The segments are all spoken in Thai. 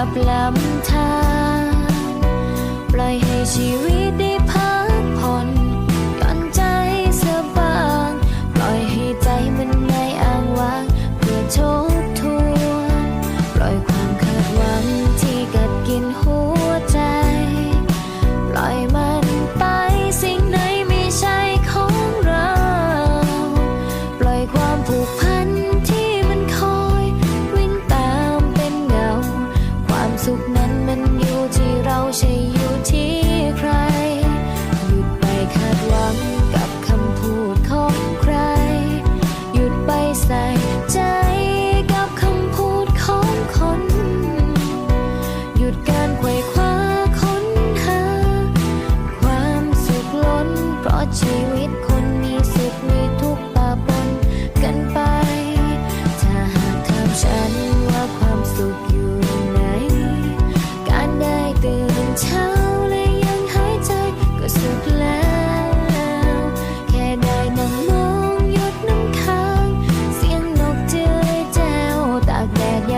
กับลำธารปล่อยให้ชีวิตังกับคำพูดของใคร หยุดไปใส่ใจกับคำพูดของคน หยุดการไขว่คว้าค้นหา ความสุขล้นเพราะชีวิตคน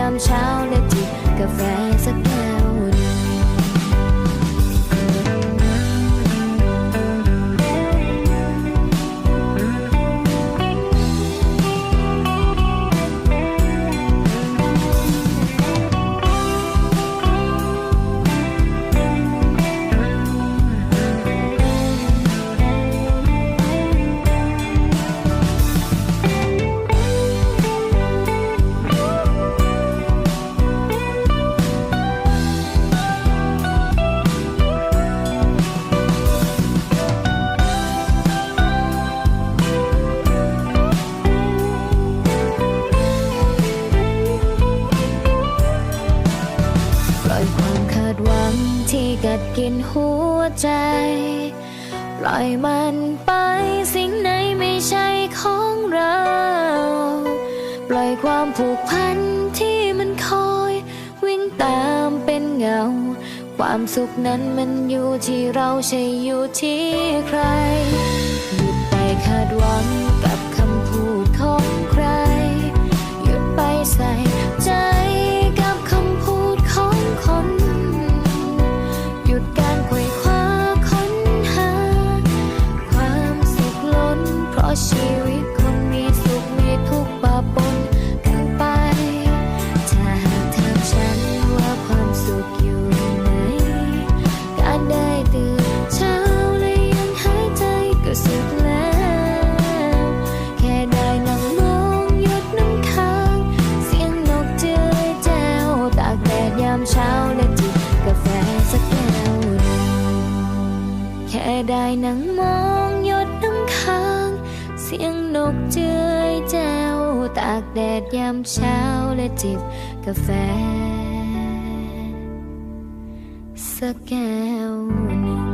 ากแดดยามเช้าและจิบกาแฟสัก กินหัวใจ ปล่อยมันไปสิ่งไหนไม่ใช่ของเรา ปล่อยความผูกพันที่มันคอย วิ่งตามเป็นเงา ความสุขนั้นมันอยู่ที่เราใช่อยู่ที่ใครหยุดไปคาดหวัง แค่ได้นั่งมองหยดน้ำค้าง เสียงนกเจือยแจ้วตากแดดยามเช้าและจิบกาแฟ สักแก้ว